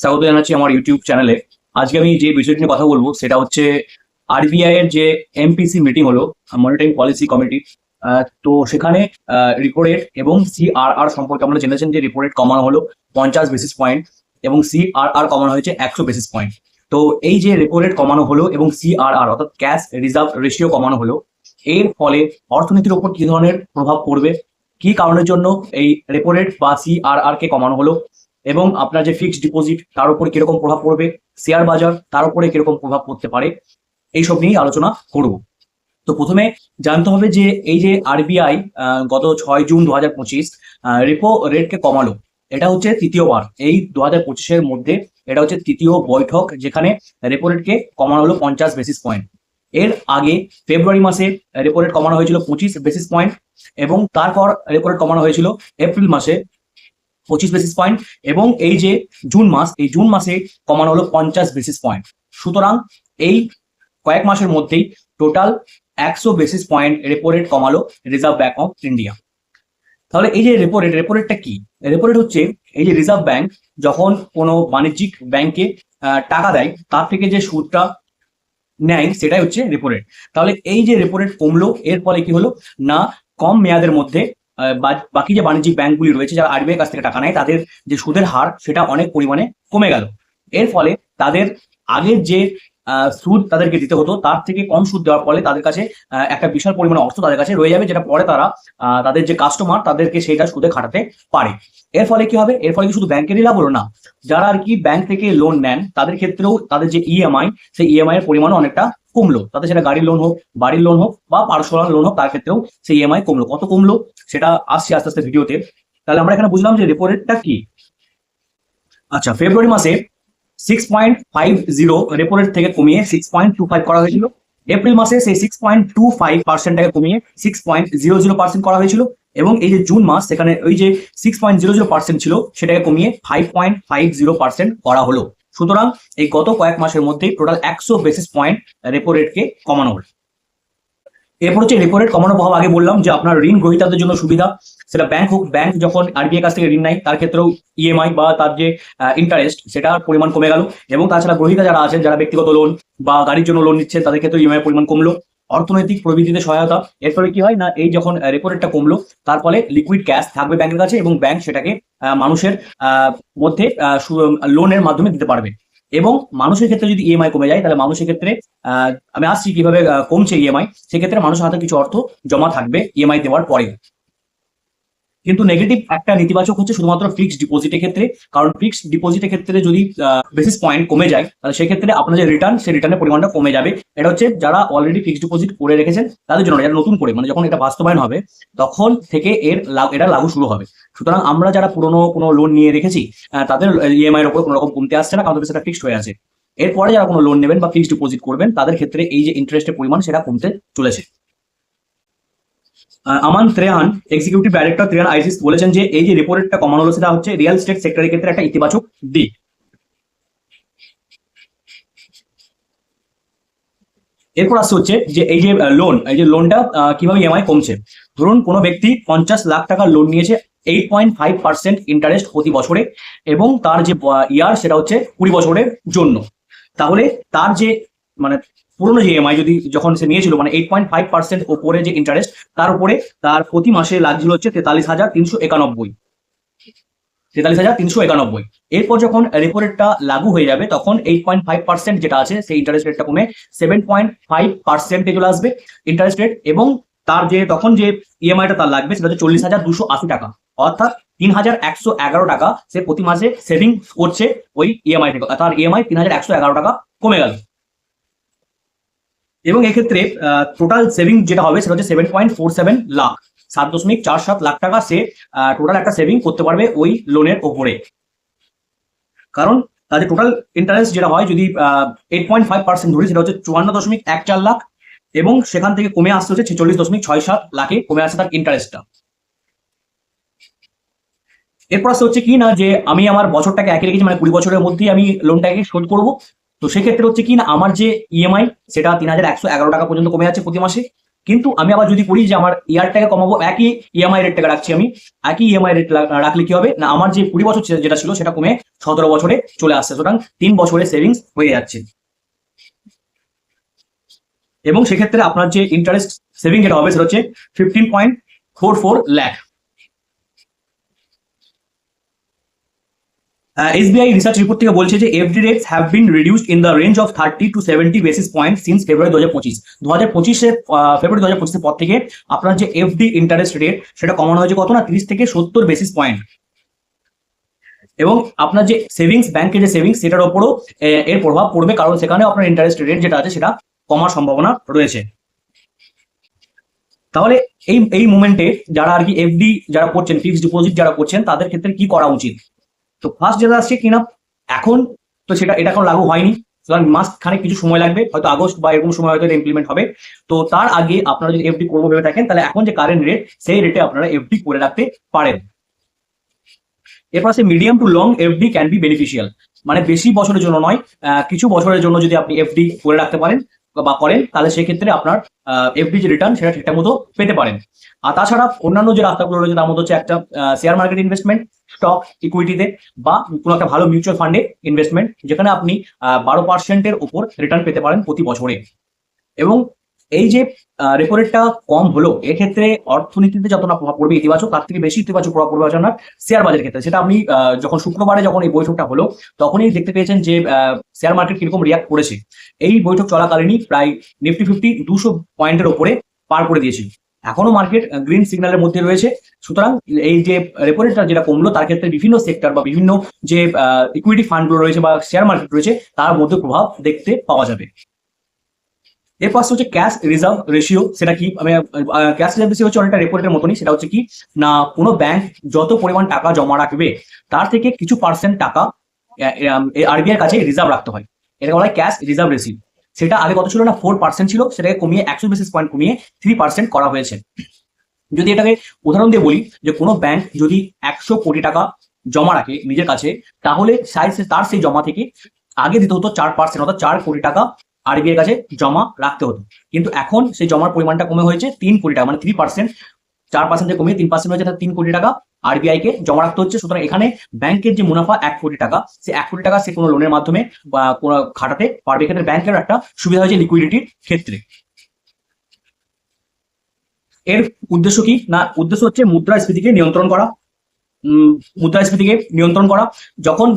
স্বাগত জানাচ্ছি আমার ইউটিউব চ্যানেলে আজকে আমি যে বিষয়টি নিয়ে কথা বলব, সেটা হচ্ছে আরবিআই এর যে এমপিসি মিটিং হলো মনিটরিং পলিসি কমিটি তো সেখানে রিপো রেট এবং সিআরআর সম্পর্কে আমরা জেনেছেন যে রিপো কমানো হলো পঞ্চাশ বেসিস পয়েন্ট এবং সিআরআর কমানো হয়েছে একশো বেসিস পয়েন্ট তো এই যে রেপো কমানো হলো এবং সিআরআর অর্থাৎ ক্যাশ রিজার্ভ রেশিও কমানো হলো, এর ফলে অর্থনীতির উপর কি ধরনের প্রভাব পড়বে, কি কারণের জন্য এই রেপো রেট বা সিআরআর কে কমানো হলো এবং আপনার যে ফিক্সড ডিপোজিট তার উপরে কীরকম প্রভাব পড়বে? শেয়ার বাজার, তার উপরে কীরকম প্রভাব পড়তে পারে? এইসব নিয়েই আলোচনা করব। তো প্রথমে জানতে হবে যে এই যে আরবিআই গত ছয় জুন দু হাজার পঁচিশ রেপো রেটকে কমালো, এটা হচ্ছে তৃতীয়বার। এই দু হাজার পঁচিশের মধ্যে এটা হচ্ছে তৃতীয় বৈঠক যেখানে রেপো রেটকে কমানো হলো পঞ্চাশ বেসিস পয়েন্ট এর আগে ফেব্রুয়ারি মাসে রেপো রেট কমানো হয়েছিল পঁচিশ বেসিস পয়েন্ট এবং তারপর রেপো রেট কমানো হয়েছিল এপ্রিল মাসে পঁচিশ বেসিস পয়েন্ট এবং এই যে জুন মাস, এই জুন মাসে কমানো হলো পঞ্চাশ বেসিস পয়েন্ট সুতরাং এই কয়েক মাসের মধ্যেই টোটাল একশো বেসিস পয়েন্ট রেপো রেট কমালো রিজার্ভ ব্যাঙ্ক অফ ইন্ডিয়া তাহলে এই যে রেপো রেট রেপো রেটটা কি? রেপো রেট হচ্ছে এই যে রিজার্ভ ব্যাংক যখন কোনো বাণিজ্যিক ব্যাংকে টাকা দেয়, তার থেকে যে সুদটা নেয় সেটাই হচ্ছে রেপো রেট তাহলে এই যে রেপো রেট কমলো, এর ফলে কি হলো? না, কম মেয়াদের মধ্যে বাকি যে বাণিজ্যিক ব্যাংকগুলি রয়েছে, যারা আরবিআই কাছ থেকে টাকা নেয়, তাদের যে সুদের হার, সেটা অনেক পরিমাণে কমে গেল। এর ফলে তাদের আগের যে সুদ তাদেরকে দিতে হতো, তার থেকে কম সুদ দেওয়ার ফলে তাদের কাছে একটা বিশাল পরিমাণে অর্থ তাদের কাছে রয়ে যাবে, যেটা পরে তারা তাদের যে কাস্টমার তাদেরকে সেইটা সুদে খাটাতে পারে। এর ফলে কি হবে? এর ফলে কি শুধু ব্যাংকেরই লাভ হলো না? যারা আর কি ব্যাংক থেকে লোন নেন, তাদের ক্ষেত্রেও তাদের যে ইএমআই সেই ইএমআই এর পরিমাণও অনেকটা কমলো। তাতে সেটা গাড়ির লোন হোক, বাড়ির লোন হোক, বা পার্সোনাল লোন হোক, তার ক্ষেত্রেও সেই ইএমআই কমলো। কত কমলো? সেটা আসছে আস্তে আস্তে ভিডিওতে তাহলে আমরা এখানে বুঝলাম যে রেপো রেটটা কি? আচ্ছা ফেব্রুয়ারি মাসে six point five zero repo rate থেকে কমিয়ে সিক্স পয়েন্ট টু ফাইভ করা হয়েছিল। এপ্রিল মাসে সেই সিক্স পয়েন্ট টু ফাইভ পার্সেন্টটাকে কমিয়ে six point zero zero percent করা হয়েছিল। এবং এই যে জুন মাস, সেখানে ওই যে six point zero zero percent ছিল, সেটাকে কমিয়ে five point five zero percent করা হলো। সুতরাং এই গত কয়েক মাসের মধ্যেই টোটাল একশো বেসিস পয়েন্ট রেপো রেটকে কমানো হল। এরপর হচ্ছে রেপো রেট কমানো প্রভাব আগে বললাম যে আপনার ঋণ গ্রহীতাদের জন্য সুবিধা, সেটা ব্যাংক হোক ব্যাংক যখন আরবিআই কাছ থেকে ঋণ নেয়, তার ক্ষেত্রেও ইএমআই বা তার যে ইন্টারেস্ট সেটার পরিমাণ কমে গেল। এবং তাছাড়া গ্রহীতা যারা আছেন, যারা ব্যক্তিগত লোন বা গাড়ির জন্য লোন নিচ্ছে তাদের ক্ষেত্রে ইএমআই পরিমাণ কমলো। অর্থনৈতিক প্রবৃদ্ধিতে সহায়তা। এর ফলে কি হয় না, এই যখন রেপো রেটটা কমলো, তার ফলে লিকুইড ক্যাশ থাকবে ব্যাংকের কাছে এবং ব্যাংক সেটাকে মানুষের মধ্যে লোনের মাধ্যমে দিতে পারবে। এবং মানুষের ক্ষেত্রে যদি ইএমআই কমে যায়, তাহলে মানুষের ক্ষেত্রে আমি আসছি কীভাবে কমছে ইএমআই সেক্ষেত্রে মানুষের হাতে কিছু অর্থ জমা থাকবে ইএমআই দেওয়ার পরে কিন্তু নেগেটিভ একটা নেতিবাচক হচ্ছে শুধুমাত্র ফিক্সড ডিপোজিটের ক্ষেত্রে। কারণ ফিক্সড ডিপোজিটের ক্ষেত্রে যদি বেসিস পয়েন্ট কমে যায়, তাহলে সেক্ষেত্রে আপনার যে রিটার্ন সেই রিটার্নের পরিমাণটা কমে যাবে। এটা হচ্ছে যারা অলরেডি ফিক্সড ডিপোজিট করে রেখেছেন, তাদের জন্য যারা নতুন করে মানে যখন এটা বাস্তবায়ন হবে, তখন থেকে এর এটা লাগু শুরু হবে। সুতরাং আমরা যারা পুরনো কোনো লোন নিয়ে রেখেছি তাদের ইএমআই এর উপর কোনো রকম কমতে আসছে না, কারণ সেটা ফিক্সড হয়ে আছে। এরপরে যারা কোনো লোন নেবেন বা ফিক্সড ডিপোজিট করবেন, তাদের ক্ষেত্রে এই যে ইন্টারেস্টের পরিমাণ, সেটা কমতে চলেছে। আমান ত্রেহান এক্সিকিউটিভ ডাইরেক্টর ত্রেহান আইসিস বলেছেন যে এই যে রেপো রেটটা কমানো হলো সেটা হচ্ছে রিয়েল স্টেট সেক্টরের ক্ষেত্রে একটা ইতিবাচক দিক। এরপর আসছে হচ্ছে যে এই যে লোন এই যে লোনটা কীভাবে ইএমআই কমছে? ধরুন, কোনো ব্যক্তি পঞ্চাশ লাখ টাকার লোন নিয়েছে eight point five percent interest প্রতি বছরে এবং তার যে ইয়ার সেটা হচ্ছে কুড়ি বছরের জন্য। তাহলে তার যে মানে পুরোনো যে ইএমআই যদি যখন সে নিয়েছিল মানে এইট পয়েন্ট ফাইভ পার্সেন্ট ওপরে যে ইন্টারেস্ট তার উপরে তার প্রতি মাসে লাগছিল হচ্ছে তেতাল্লিশ হাজার তিনশো একানব্বই। তেতাল্লিশ হাজার তিনশো একানব্বই। এরপর যখন রেপো রেটটা লাগু হয়ে যাবে, তখন এইট পয়েন্ট ফাইভ পার্সেন্ট যেটা আছে, সেই ইন্টারেস্ট রেটটা কমে সেভেন পয়েন্ট ফাইভ পার্সেন্টে চলে আসবে ইন্টারেস্ট রেট এবং তার যে তখন যে ইএমআইটা তার লাগবে, সেটা হচ্ছে চল্লিশ হাজার দুশো আশি টাকা। অর্থাৎ তিন হাজার একশো এগারো টাকা সে প্রতি মাসে সেভিং করছে ওই ইএমআই থেকে। তার ইএমআই তিন হাজার একশো এগারো টাকা কমে গেল। এবং এক্ষেত্রে টোটাল সেভিং যেটা হবে সেটা হচ্ছে seven point four seven lakh সাত দশমিক চার সাত লাখ টাকা সে টোটাল একটা সেভিং করতে পারবে ওই লোনের ওপরে। কারণ তাদের টোটাল ইন্টারেস্ট যেটা হয়, যদি এইট পয়েন্ট ফাইভ পার্সেন্ট ধরি, সেটা হচ্ছে চুয়ান্ন দশমিক এক চার লাখ এবং সেখান থেকে কমে আসতে হচ্ছে ছেচল্লিশ দশমিক ছয় সাত লাখে কমে আসছে তার ইন্টারেস্টটা এরপর আসতে হচ্ছে কি না, যে আমি আমার বছরটাকে একে রেখেছি মানে কুড়ি বছরের মধ্যেই আমি লোনটাকে শোধ করব। তো সেক্ষেত্রে হচ্ছে কি না, আমার যে ইএমআই সেটা তিন হাজার একশো এগারো টাকা পর্যন্ত কমে যাচ্ছে প্রতি মাসে। কিন্তু আমি আবার যদি করি যে আমার ইয়ারটাকে কমাবো, একই ইএমআই রেটটাকে রাখছি আমি। একই ইএমআই রেট রাখলে কি হবে না, আমার যে কুড়ি বছর যেটা ছিল, সেটা কমে সতেরো বছরে চলে আসছে। সুতরাং তিন বছরের সেভিংস হয়ে যাচ্ছে। এবং সেক্ষেত্রে আপনার যে ইন্টারেস্ট সেভিং যেটা হবে, সেটা হচ্ছে fifteen point four four lakh SBI research report থেকে বলছে যে FD rates have been reduced in the range of thirty two seventy basis point since February দু হাজার পঁচিশ দু হাজার পঁচিশে ফেব্রুয়ারি দু হাজার পঁচিশের পর থেকে আপনার যে এফডি ইন্টারেস্ট রেট সেটা কমানো হয়েছে কত না? তিরিশ থেকে সত্তর বেসিস পয়েন্ট এবং আপনার যে সেভিংস ব্যাংকের যে সেভিংস সেটার ওপরও এর প্রভাব পড়বে, কারণ সেখানে আপনার ইন্টারেস্ট রেট যেটা আছে, সেটা কমার সম্ভাবনা রয়েছে। তাহলে এই এই মুমেন্টে যারা আর কি এফডি যারা করছেন ফিক্সড ডিপোজিট যারা করছেন, তাদের ক্ষেত্রে কি করা উচিত? তো ফার্স্ট যেটা আসছে কিনা এখন তো সেটা, এটা এখন লাগু হয়নি। সুতরাং মাস খানিক কিছু সময় লাগবে, হয়তো আগস্ট বা এরকম সময় হয়তো ইমপ্লিমেন্ট হবে। তো তার আগে আপনারা যদি এফডি করব ভেবে থাকেন, তাহলে এখন যে কারেন্ট রেট সেই রেটে আপনারা এফডি করে রাখতে পারেন। এরপর আছে medium to long FD can be beneficial মানে বেশি বছরের জন্য নয় কিছু বছরের জন্য যদি আপনি এফডি করে রাখতে পারেন বা করেন, তাহলে সেক্ষেত্রে আপনার এফডি যে রিটার্ন সেটা ঠিকঠাক মতো পেতে পারেন। আর তাছাড়া অন্যান্য যে রাস্তাগুলো রয়েছে, তার মধ্যে হচ্ছে একটা শেয়ার মার্কেট ইনভেস্টমেন্ট স্টক ইকুইটিতে বা কোনো একটা ভালো মিউচুয়াল ফান্ডে ইনভেস্টমেন্ট যেখানে আপনি বারো পার্সেন্টের উপর রিটার্ন পেতে পারেন প্রতি বছরে। এবং এই যে রেপো রেটটা কম হলো, এক্ষেত্রে অর্থনীতিতে যতটা প্রভাব পড়বে ইতিবাচক, তার থেকে বেশি ইতিবাচক প্রভাব পড়বে আপনার শেয়ার বাজারের ক্ষেত্রে। সেটা আপনি যখন শুক্রবারে যখন এই বৈঠকটা হলো, তখনই দেখতে পেয়েছেন যে শেয়ার মার্কেট কীরকম রিয়াক্ট করেছে। এই বৈঠক চলাকালীনই প্রায় নিফটি ফিফটি দুশো পয়েন্টের ওপরে পার করে দিয়েছে। এখনও মার্কেট গ্রিন সিগন্যালের মধ্যে রয়েছে। সুতরাং এই যে রেপো রেটটা যেটা কমলো, তার ক্ষেত্রে বিভিন্ন সেক্টর বা বিভিন্ন যে ইকুইটি ফান্ডগুলো রয়েছে বা শেয়ার মার্কেট রয়েছে, তার মধ্যে প্রভাব দেখতে পাওয়া যাবে। এর পাশে হচ্ছে ক্যাশ রিজার্ভ রেশিও সেটা কি? আমি ক্যাশ রিজার্ভ রেশিও হচ্ছে অনেকটা রেপোর্টের মতনই, সেটা হচ্ছে কি, না, কোনো ব্যাংক যত পরিমাণ টাকা জমা রাখবে, তার থেকে কিছু পার্সেন্ট টাকা আরবিআই কাছে রিজার্ভ রাখতে হয়। এটা বলা হয় ক্যাশ রিজার্ভ রেশিও সেটা আগে কত ছিল না ফোর পার্সেন্ট ছিল, সেটাকে কমিয়ে একশো বেসিস পয়েন্ট কমিয়ে থ্রি পার্সেন্ট করা হয়েছে। যদি এটাকে উদাহরণ দিয়ে বলি, যে কোনো ব্যাংক যদি একশো কোটি টাকা জমা রাখে নিজের কাছে, তাহলে সাই- তার সেই জমা থেকে আগে দিতে হতো চার পার্সেন্ট অর্থাৎ চার কোটি টাকা আরবিআই কাছে জমা রাখতে হতো। কিন্তু এখন সেই জমার পরিমাণটা কমে হয়েছে তিন কোটি টাকা মানে থ্রি পার্সেন্ট চার পার্সেন্টে কমিয়ে তিন পার্সেন্ট হয়েছে তিন কোটি টাকা আরবিআই কে জমা রাখতে হচ্ছে। সুতরাং এখানে ব্যাংকের যে মুনাফা, এক কোটি টাকা সে এক কোটি টাকা সে কোনো লোনের মাধ্যমে বা কোনো খাটাতে পারবে। এক্ষেত্রে ব্যাংকের একটা সুবিধা হয়েছে লিকুইডিটির ক্ষেত্রে। এর উদ্দেশ্য কি? না, উদ্দেশ্য হচ্ছে মুদ্রাস্ফীতিকে নিয়ন্ত্রণ করা। মুদ্রাস্ফীতিকে নিয়ন্ত্রণ করা। যখন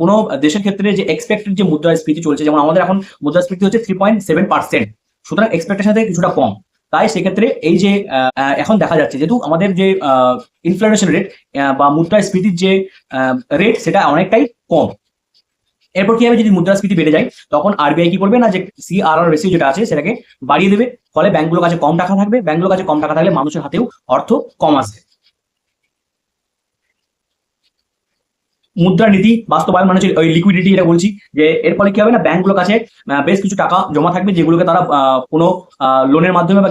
কোনো দেশের ক্ষেত্রে যে এক্সপেক্টেড যে মুদ্রাস্ফীতি চলছে, যেমন আমাদের এখন মুদ্রাস্ফীতি হচ্ছে থ্রি পয়েন্ট সেভেন পার্সেন্ট সুতরাং এক্সপেকটেশন থেকে কিছুটা কম। তাই সেক্ষেত্রে এই যে এখন দেখা যাচ্ছে, যেহেতু আমাদের যে ইনফ্লেশন রেট বা মুদ্রাস্ফীতির যে রেট সেটা অনেকটাই কম। এরপর কি হবে, যদি মুদ্রাস্ফীতি বেড়ে যায়, তখন আরবিআই কি করবে না, যে সিআরআর রেসিও যেটা আছে, সেটাকে বাড়িয়ে দেবে। ফলে ব্যাংকগুলোর কাছে কম টাকা থাকবে। ব্যাংকগুলোর কাছে কম টাকা থাকলে মানুষের হাতেও অর্থ কম আসবে। মুদ্রানীতি বাস্তবায়ন মানে ওই লিকুইডিটি এটা বলছি, যে এর ফলে কি হবে না, ব্যাংকগুলোর কাছে বেশ কিছু টাকা জমা থাকবে যেগুলোকে তারা কোনো লোনের মাধ্যমে বা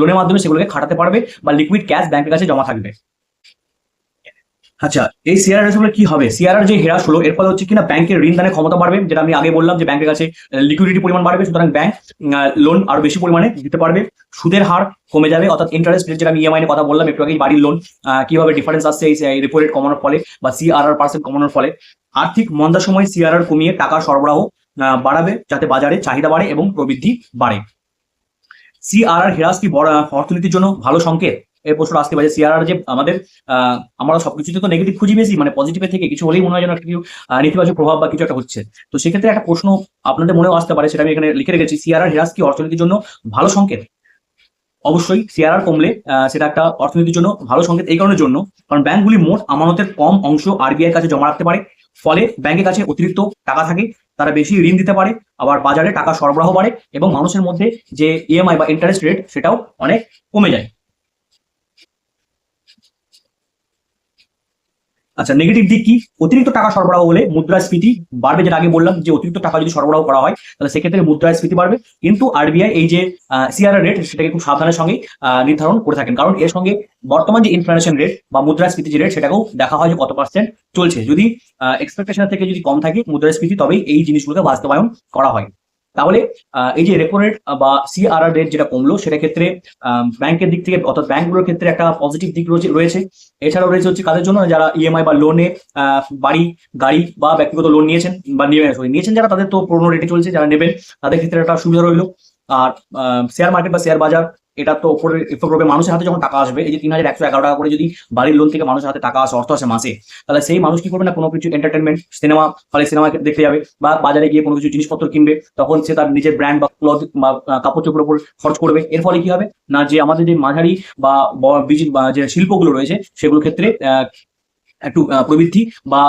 লোনের মাধ্যমে সেগুলোকে খাটাতে পারবে বা লিকুইড ক্যাশ ব্যাংকের কাছে জমা থাকবে। আচ্ছা এই সিআরআর আসলে কি হবে? সিআরআর যে হ্রাস হলো, এর ফলে হচ্ছে কিনা ব্যাংকের ঋণ দানের ক্ষমতা বাড়বে, যেটা আমি আগে বললাম যে ব্যাংকের কাছে লিকুইডিটি পরিমাণ বাড়বে, সুতরাং ব্যাংক লোন আরও বেশি পরিমাণে দিতে পারবে। সুদের হার কমে যাবে, অর্থাৎ ইন্টারেস্ট রেট যেটা আমি ইএমআই কথা বললাম, একটু আগেই বাড়ির লোন কীভাবে ডিফারেন্স আসছে এই রেপো রেট কমানোর ফলে বা সিআরআর পার্সেন্ট কমানোর ফলে। আর্থিক মন্দার সময় সিআরআর কমিয়ে টাকার সরবরাহ বাড়াবে, যাতে বাজারে চাহিদা বাড়ে এবং প্রবৃদ্ধি বাড়ে। সিআরআর হ্রাস কি অর্থনীতির জন্য ভালো সংকেত? এই প্রশ্ন আসতে পারে সিআরআর যে আমাদের আমরা সবকিছুতে তো নেগেটিভ খুঁজি বেশি মানে পজিটিভের থেকে কিছু হলেই মনে হয় যেন একটা কিছু নেতিবাচক প্রভাব বা কিছু একটা হচ্ছে। তো সেক্ষেত্রে একটা প্রশ্ন আপনাদের মনেও আসতে পারে, সেটা আমি এখানে লিখে রেখেছি। সিআরআর হ্রাস কি অর্থনীতির জন্য ভালো সংকেত। অবশ্যই সিআরআর কমলে সেটা একটা অর্থনীতির জন্য ভালো সংকেত এই কারণের জন্য, কারণ ব্যাংকগুলি মোট আমানতের কম অংশ আরবিআই কাছে জমা রাখতে পারে। ফলে ব্যাংকের কাছে অতিরিক্ত টাকা থাকে, তারা বেশি ঋণ দিতে পারে, আবার বাজারে টাকা সরবরাহ বাড়ে এবং মানুষের মধ্যে যে ইএমআই বা ইন্টারেস্ট রেট সেটাও অনেক কমে যায়। আচ্ছা নেগেটিভ দিক কি? অতিরিক্ত টাকা সরবরাহ হলে মুদ্রাস্ফীতি বাড়বে, যেটা আগে বললাম যে অতিরিক্ত টাকা যদি সরবরাহ করা হয়, তাহলে সেক্ষেত্রে মুদ্রাস্ফীতি বাড়বে। কিন্তু আরবিআই এই যে সিআরআর রেট সেটাকে খুব সাবধানের সঙ্গে নির্ধারণ করে থাকেন। কারণ এর সঙ্গে বর্তমান যে ইনফ্লেশন রেট বা মুদ্রাস্ফীতি যে রেট সেটাকেও দেখা হয় যে কত পার্সেন্ট চলছে। যদি এক্সপেকটেশন থেকে যদি কম থাকে মুদ্রাস্ফীতি তবেই এই জিনিসগুলোকে বাস্তবায়ন করা হয়। তাহলে এই যে রেপো রেট বা সিআরআর রেট যেটা কমলো, সেটা ক্ষেত্রে ব্যাংকের দিক থেকে, অর্থাৎ ব্যাংকগুলোর ক্ষেত্রে একটা পজিটিভ দিক রয়েছে এছাড়াও রয়েছে হচ্ছে কাদের জন্য? যারা ইএমআই বা লোনে বাড়ি, গাড়ি বা ব্যক্তিগত লোন নিয়েছেন বা নিয়েছেন যারা, তাদের তো পুরোনো রেটে চলছে, যারা নেবেন, তাদের ক্ষেত্রে একটা সুবিধা রইল। আর শেয়ার মার্কেট বা শেয়ার বাজার, এটা তো এফেক্ট করবে মানুষের হাতে যখন টাকা আসবে, এই যে তিন হাজার একশো এগারো টাকা করে যদি বাড়ির লোন থেকে মানুষের হাতে টাকা আসে, অর্থ আসে মাসে, তাহলে সেই মানুষ কি করবে না? কোনো কিছু এন্টারটেনমেন্ট সিনেমা ফলে সিনেমা দেখতে যাবে বা বাজারে গিয়ে কোনো কিছু জিনিসপত্র কিনবে, তখন সে তার নিজের ব্র্যান্ড বা ক্লথ বা কাপড় চোপড়ের উপর খরচ করবে। এর ফলে কি হবে? না, যে আমাদের যে মাঝারি বা যে শিল্পগুলো রয়েছে, সেগুলোর ক্ষেত্রে একটু প্রবৃদ্ধি বা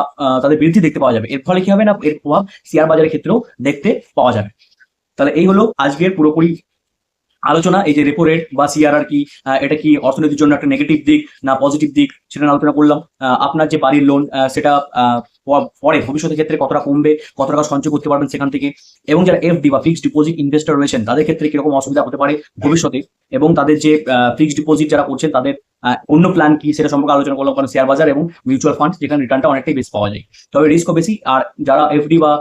তাদের বৃদ্ধি দেখতে পাওয়া যাবে। এর ফলে কি হবে না? এর প্রভাব শেয়ার বাজারের ক্ষেত্রেও দেখতে পাওয়া যাবে। তাহলে এই হলো আজকের পুরোপুরি আলোচনা, এই যে রেপো রেট বা সিআরআর কি এটা কি অর্থনীতির জন্য একটা নেগেটিভ দিক না পজিটিভ দিক, সেটা আলোচনা করলাম। আপনার যে বাড়ির লোন সেটা পরে ভবিষ্যতের ক্ষেত্রে কতটা কমবে কত টাকা সঞ্চয় করতে পারবেন সেখান থেকে, এবং যারা এফডি বা ফিক্সড ডিপোজিট ইনভেস্টর রয়েছেন, তাদের ক্ষেত্রে কীরকম অসুবিধা হতে পারে ভবিষ্যতে, এবং তাদের যে ফিক্সড ডিপোজিট যারা করছেন, তাদের অন্য প্ল্যান কি সেটা সম্পর্কে আলোচনা করলাম কারণ শেয়ার বাজার এবং মিউচুয়াল ফান্ড যেখানে রিটার্নটা অনেকটাই বেশি পাওয়া যায়। তবে রিস্কও বেশি। আর যারা এফডি বা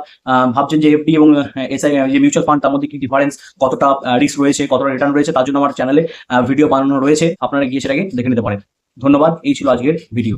ভাবছেন যে এফডি এবং এসআই যে মিউচুয়াল ফান্ড তার মধ্যে কি ডিফারেন্স কতটা রিস্ক রয়েছে, কতটা রিটার্ন রয়েছে, তার জন্য আমার চ্যানেলে ভিডিও বানানো রয়েছে। আপনারা গিয়ে সেটাকে দেখে নিতে পারেন। ধন্যবাদ। এই ছিল আজকের ভিডিও